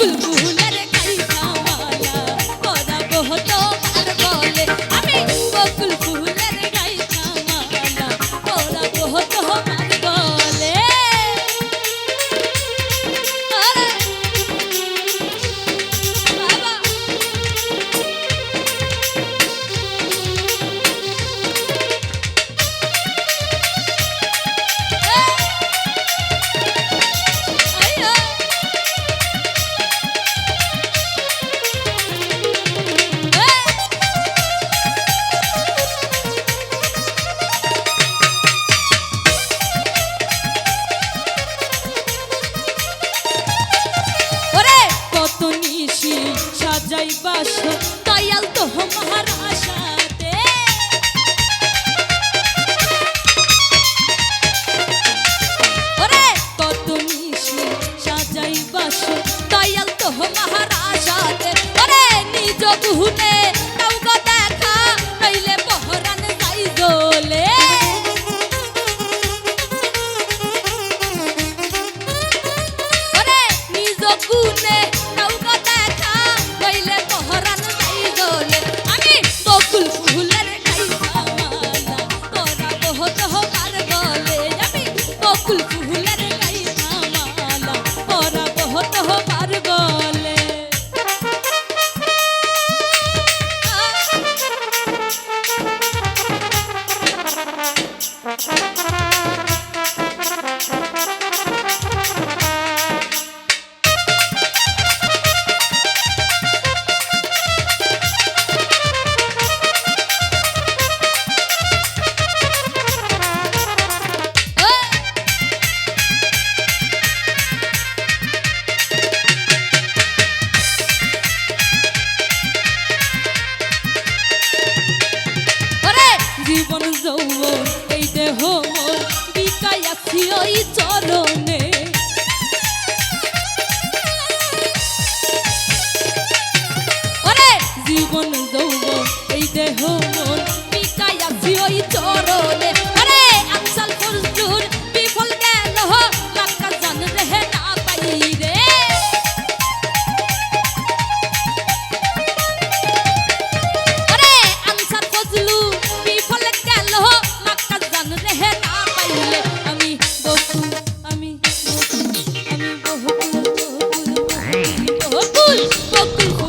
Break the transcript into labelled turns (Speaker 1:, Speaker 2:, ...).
Speaker 1: 不 সাজাই জীবন যৌবন, এই দেহ বিকাই আছি ওই চরণে। জীবন যৌবন, এই দেহ মন বিকাই আছি ওই চরণে। Welcome